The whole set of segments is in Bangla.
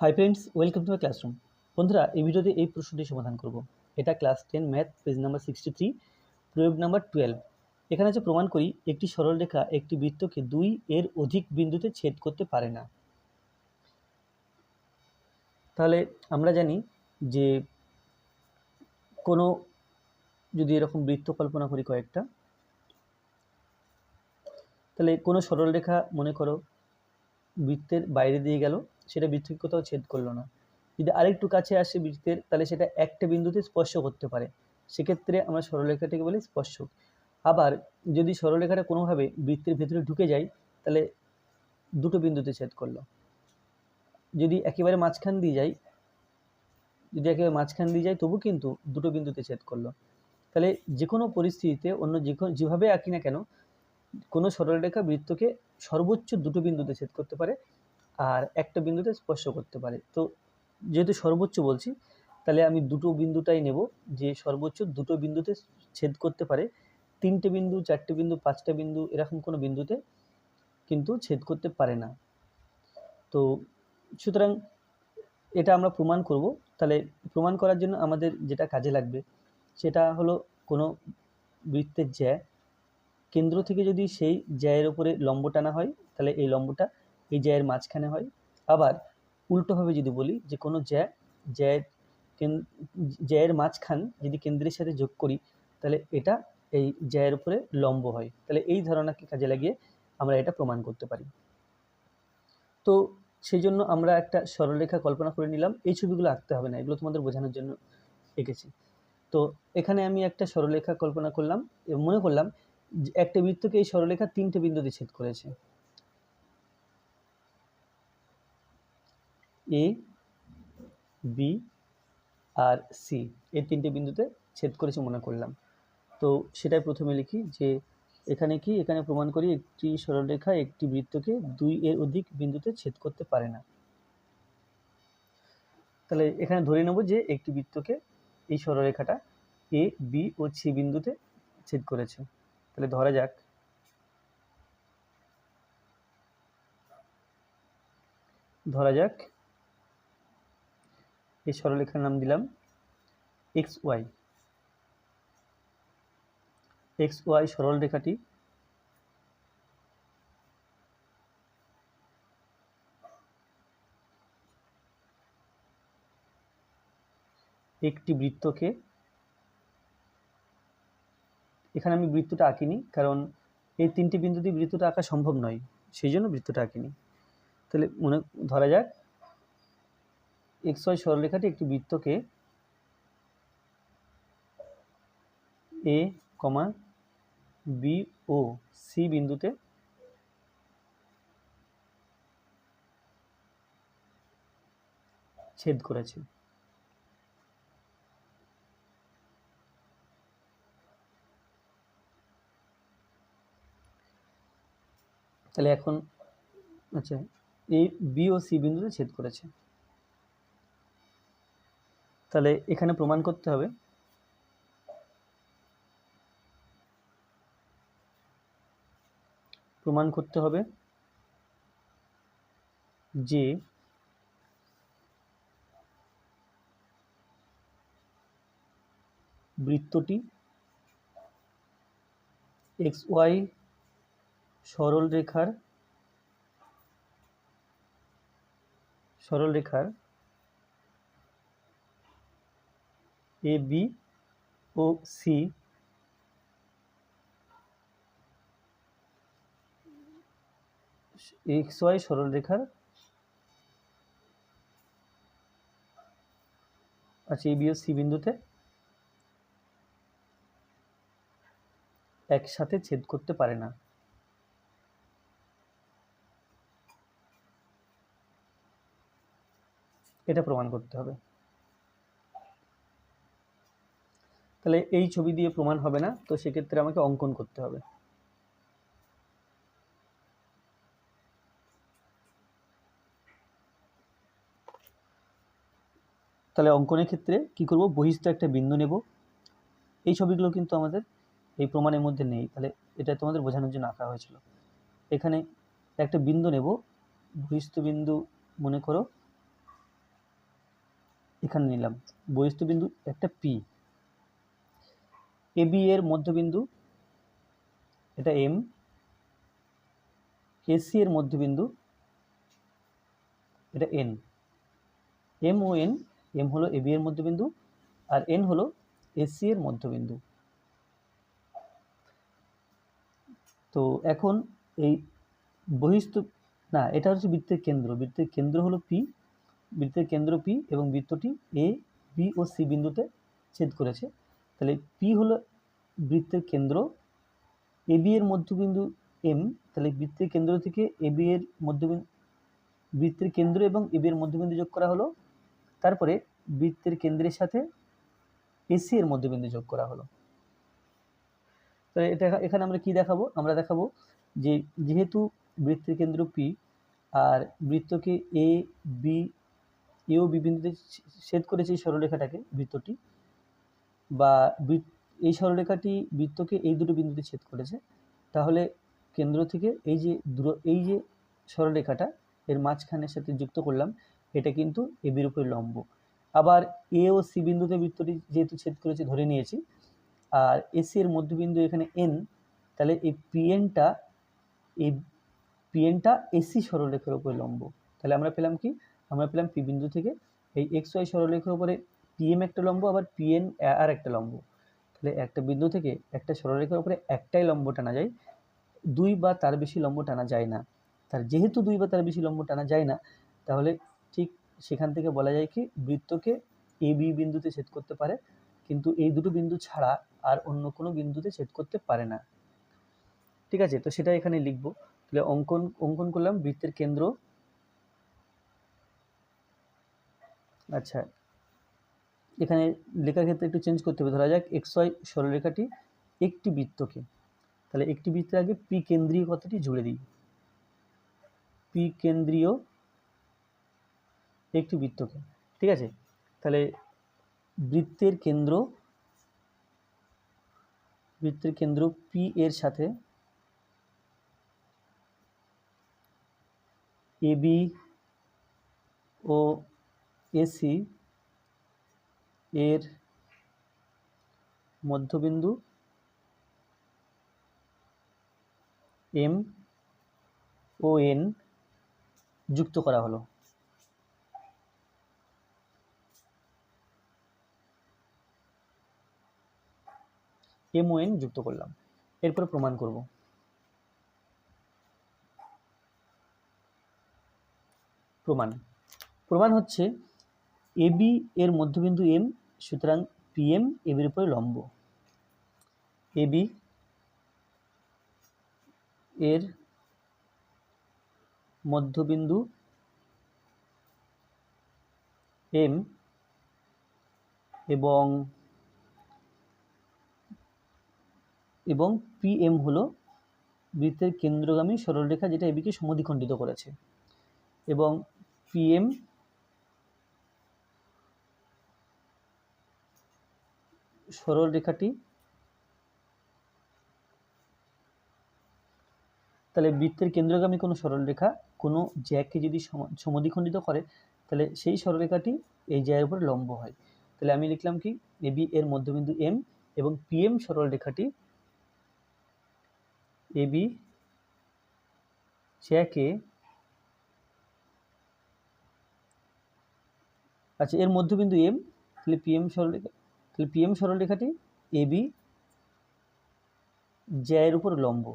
Hi friends welcome to my classroom বন্ধুরা, এই ভিডিওতে এই প্রশ্নটি সমাধান করব। এটা class ten math page number sixty three প্রয়োগ নাম্বার টুয়েলভ এখানে আছে প্রমাণ করি, একটি সরলরেখা একটি বৃত্তকে দুই এর অধিক বিন্দুতে ছেদ করতে পারে না। তাহলে আমরা জানি যে কোনো, যদি এরকম বৃত্ত কল্পনা করি কয়েকটা, তাহলে কোনো সরলরেখা মনে করো বৃত্তের বাইরে দিয়ে গেল সেটা বৃত্তকে কোথাও ছেদ করল না। যদি আরেকটু কাছে আসে বৃত্তের, তাহলে সেটা একটা বিন্দুতে স্পর্শ করতে পারে। সেক্ষেত্রে আমরা সরলরেখাটাকে বলি স্পর্শক। আবার যদি সরলরেখাটা কোনোভাবে বৃত্তের ভেতরে ঢুকে যায়, তাহলে দুটো বিন্দুতে ছেদ করল। যদি একেবারে মাঝখান দিয়ে যায়, যদি একেবারে মাঝখান দিয়ে যায়, তবু কিন্তু দুটো বিন্দুতে ছেদ করল। তাহলে যে কোনো পরিস্থিতিতে অন্য যে কোনো যেভাবে আঁকি না কেন, কোনো সরলরেখা বৃত্তকে সর্বোচ্চ দুটো বিন্দুতে ছেদ করতে পারে। আর একটা বিন্দুতে স্পর্শ করতে পারে। তো যেহেতু সর্বোচ্চ বলছি, তাহলে আমি দুটো বিন্দুটাই নেব যে সর্বোচ্চ দুটো বিন্দুতে ছেদ করতে পারে। তিনটে বিন্দু, চারটে বিন্দু, পাঁচটা বিন্দু, এরকম কোনো বিন্দুতে কিন্তু ছেদ করতে পারে না। তো সুতরাং এটা আমরা প্রমাণ করব। তাহলে প্রমাণ করার জন্য আমাদের যেটা কাজে লাগবে, সেটা হলো কোনো বৃত্তের জ্যা। কেন্দ্র থেকে যদি সেই জ্যায়ের ওপরে লম্ব টানা হয়, তাহলে এই লম্বটা এই জ্যায়ের মাঝখানে হয়। আবার উল্টোভাবে যদি বলি যে কোনো জ্যা জ্যায়ের জ্যায়ের মাঝখান যদি কেন্দ্রের সাথে যোগ করি, তাহলে এটা এই জ্যায়ের উপরে লম্ব হয়। তাহলে এই ধারণাকে কাজে লাগিয়ে আমরা এটা প্রমাণ করতে পারি। তো সেই জন্য আমরা একটা সরলরেখা কল্পনা করে নিলাম। এই ছবিগুলো আঁকতে হবে না, এগুলো তোমাদের বোঝানোর জন্য এঁকেছি। তো এখানে আমি একটা সরলরেখা কল্পনা করলাম মনে করলাম একটা বৃত্তকে এই সরলরেখা তিনটে বিন্দুতে ছেদ করেছে। এ বি আর সি এই তিনটে বিন্দুতে ছেদ করেছে মনে করলাম। তো সেটাই প্রথমে লিখি যে এখানে কি, এখানে প্রমাণ করি একটি সরলরেখা একটি বৃত্তকে দুই এর অধিক বিন্দুতে ছেদ করতে পারে না। তাহলে এখানে ধরে নেব যে একটি বৃত্তকে এই সরলরেখাটা এ বি ও সি বিন্দুতে ছেদ করেছে। তাহলে ধরা যাক। ধরা যাক এই সরলরেখার নাম দিলাম? X Y. এক্স ওয়াই সরল রেখাটি একটি বৃত্তকে এখানে আমি বৃত্তটা আঁকিনি, কারণ এই তিনটি বিন্দু দিয়ে বৃত্তটা আঁকা সম্ভব নয়, সেই জন্য বৃত্তটা আঁকিনি। তাহলে মনে ধরা যাক এক্স ওয়াই সরলরেখাটি একটি বৃত্তকে এ কমা বি ও সি বিন্দুতে ছেদ করেছে। তাহলে এখন আচ্ছা এই বি ও সি বিন্দুতে ছেদ করেছে। তাহলে এখানে প্রমাণ করতে হবে। প্রমাণ করতে হবে যে বৃত্তটি এক্স ওয়াই সরল রেখার সরল রেখার এ বি ও সি এক্স ওয়াই সরলরেখার আচ্ছা এ বি ও সি বিন্দুতে একসাথে ছেদ করতে পারে না। এটা প্রমাণ করতে হবে। তাহলে এই ছবি দিয়ে প্রমাণ হবে না, তো সেক্ষেত্রে আমাকে অঙ্কন করতে হবে। তাহলে অঙ্কনের ক্ষেত্রে কি করব? বহিস্থ একটা বিন্দু নেব। এই ছবিগুলো কিন্তু আমাদের এই প্রমাণের মধ্যে নেই, তাহলে এটা তোমাদের বোঝানোর জন্য আঁকা হয়েছিল। এখানে একটা বিন্দু নেব বহিস্থ বিন্দু মনে করো, এখানে নিলাম। বহিস্থ বিন্দু, একটা পি। এ বি এর মধ্যবিন্দু, এটা এম এসি এর মধ্যবিন্দু, এটা এন এম ও এন এম হলো এ বি এর মধ্যবিন্দু আর এন হলো এসি এর মধ্যবিন্দু। তো এখন এই বহিস্থ, না, এটা হচ্ছে বৃত্তের কেন্দ্র। বৃত্তের কেন্দ্র হলো পি বৃত্তের কেন্দ্র পি এবং বৃত্তটি এ বি ও সি বিন্দুতে ছেদ করেছে। তাহলে পি হলো বৃত্তের কেন্দ্র এ বি এর মধ্যবিন্দু এম তাহলে বৃত্তের কেন্দ্র থেকে এ বি এর মধ্যবিন্দু বৃত্তের কেন্দ্র এবং এ বি এর মধ্যবিন্দু যোগ করা হলো। তারপরে বৃত্তের কেন্দ্রের সাথে এসি এর মধ্যবিন্দু যোগ করা হলো। তাহলে এটা এখানে আমরা কি দেখাবো? আমরা দেখাবো যে যেহেতু বৃত্তের কেন্দ্র পি আর বৃত্তকে এ বি এ ও বি বিন্দুতে ছেদ করেছে এই সরলরেখাটাকে বৃত্তটি বা এই সরলরেখাটি বৃত্তকে এই দুটো বিন্দুতে ছেদ করেছে, তাহলে কেন্দ্র থেকে এই যে দূর, এই যে সরলরেখাটা, এর মাঝখানের সাথে যুক্ত করলাম, এটা কিন্তু এ বির উপরে লম্ব। আবার এ ও সি বিন্দুতে বৃত্তটি যেহেতু ছেদ করেছে, ধরে নিয়েছি, আর এসি এর মধ্যবিন্দু এখানে এন, তাহলে এই পিএনটা এই পিএনটা এসি সরলরেখার উপরে লম্ব। তাহলে আমরা পেলাম কি? আমরা পেলাম পি বিন্দু থেকে এই এক্স ওয়াই সরলরেখার উপরে পিএম একটা লম্ব, আবার পিএন আর একটা লম্ব। তাহলে একটা বিন্দু থেকে একটা সরলরেখার উপরে একটাই লম্ব টানা যায়। দুই বা তার বেশি লম্ব টানা যায় না। তার যেহেতু দুই বা তার বেশি লম্ব টানা যায় না, তাহলে ঠিক সেখান থেকে বলা যায় কি, বৃত্তকে এ বি বিন্দুতে ছেদ করতে পারে। কিন্তু এই দুটো বিন্দু ছাড়া আর অন্য কোনো বিন্দুতে ছেদ করতে পারে না। ঠিক আছে? তো সেটা এখানে লিখব। তাহলে অঙ্কন অঙ্কন করলাম বৃত্তের কেন্দ্র। আচ্ছা এখানে লেখার ক্ষেত্রে একটু চেঞ্জ করতে হবে। ধরা যাক এক্স ওয়াই সরলরেখাটি একটি বৃত্তকে। তাহলে একটি বৃত্তের আগে পি কেন্দ্রীয় কথাটি জুড়ে দিই। পি কেন্দ্রীয় একটি বৃত্তকে। ঠিক আছে? তাহলে বৃত্তের কেন্দ্র বৃত্তের কেন্দ্র পি এর সাথে এবি ও এসি এর মধ্যবিন্দু এম ও এন যুক্ত করা হলো। এম ও এন যুক্ত করলাম। এরপরে প্রমাণ করব। প্রমাণ। প্রমাণ হচ্ছে এবি এর মধ্যবিন্দু এম, সুতরাং পিএম এবির উপরে লম্ব। এবি এর মধ্যবিন্দু এম এবং এবং পিএম হলো বৃত্তের কেন্দ্রগামী সরলরেখা যেটা এবিকে সমদ্বিখণ্ডিত করেছে। এবং পিএম সরলরেখাটি তাহলে বৃত্তের কেন্দ্রগামী কোনো সরলরেখা কোনো জ্যাককে যদি সমদ্বিখণ্ডিত করে, তাহলে সেই সরলরেখাটি এই জ্যায়ের উপর লম্ব হয়। তাহলে আমি লিখলাম কি? এবি এর মধ্যবিন্দু এম এবং পিএম সরলরেখাটি এবি জ্যাকে আচ্ছা এর মধ্যবিন্দু এম তাহলে পিএম সরলরেখা তাহলে পিএম সরলরেখাটি এবি জ্যায়ের উপর লম্ব।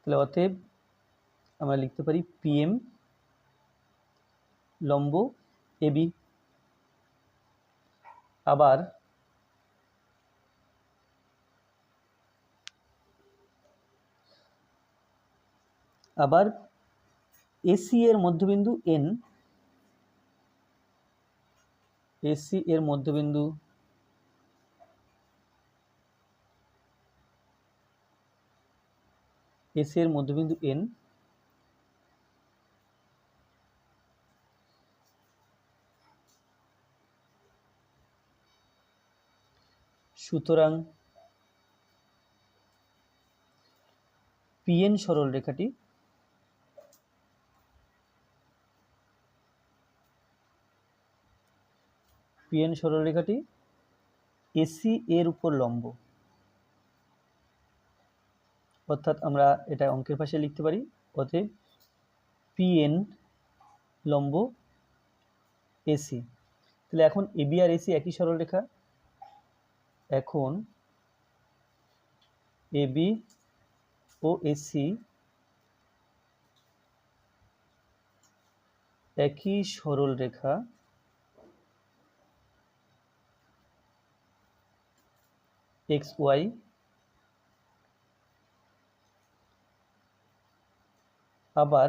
তাহলে অতএব আমরা লিখতে পারি পিএম লম্ব এবি আবার আবার এসি এর মধ্যবিন্দু এন এসি এর মধ্যবিন্দু এসি এর মধ্যবিন্দু এন সুতরাং পিএন সরল রেখাটি পিএন সরল রেখাটি এসি এর উপর লম্ব। অর্থাৎ আমরা এটা অঙ্কের পাশে লিখতে পারি। অতএব পিএন লম্ব এসি তাহলে এখন এবি আর এসি একই সরলরেখা। এখন এবি ও এসি একই সরল এক্স ওয়াই। আবার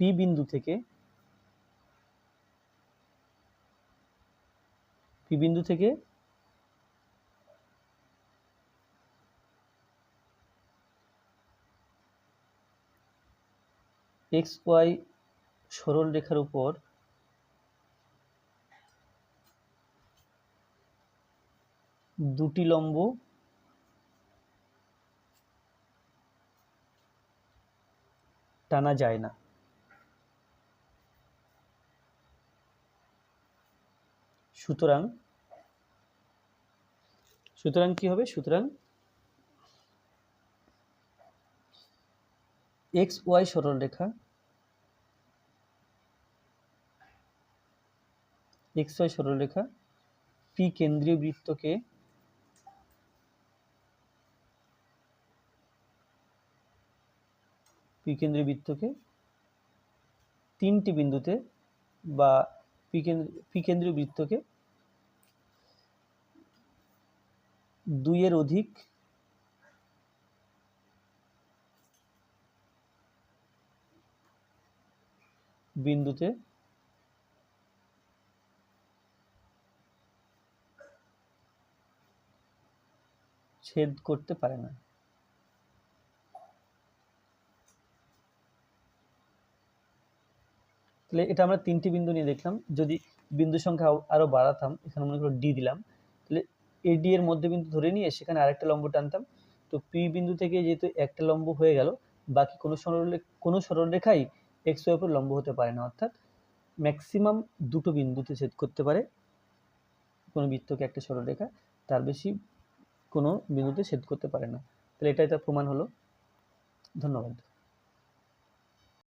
পি বিন্দু থেকে পি বিন্দু থেকে এক্স ওয়াই সরল রেখার উপর দুটি লম্ব। টানা যায় না। সুতরাং সুতরাং কি হবে? সুতরাং এক্স ওয়াই সরল রেখা এক্স ওয়াই সরল রেখা পি কেন্দ্রীয় বৃত্তকে পি কেন্দ্রীয় বৃত্তকে তিনটি বিন্দুতে বা পি কেন্দ্র পি কেন্দ্রীয় বৃত্তকে দুইয়ের অধিক বিন্দুতে ছেদ করতে পারে না। তাহলে এটা আমরা তিনটি বিন্দু নিয়ে দেখলাম। যদি বিন্দু সংখ্যা আরও বাড়াতাম, এখানে মনে করো ডি দিলাম, তাহলে এডি এর মধ্যে বিন্দু ধরে নিয়ে সেখানে আরেকটা লম্ব টানতাম। তো পি বিন্দু থেকে যেহেতু একটা লম্ব হয়ে গেল, বাকি কোনো সরল কোনো সরলরেখাই এক্স ওয়াই উপর লম্ব হতে পারে না। অর্থাৎ ম্যাক্সিমাম দুটো বিন্দুতে ছেদ করতে পারে কোনো বৃত্তকে একটা সরলরেখা, তার বেশি কোনো বিন্দুতে ছেদ করতে পারে না। তাহলে এটাই তার প্রমাণ হলো। ধন্যবাদ।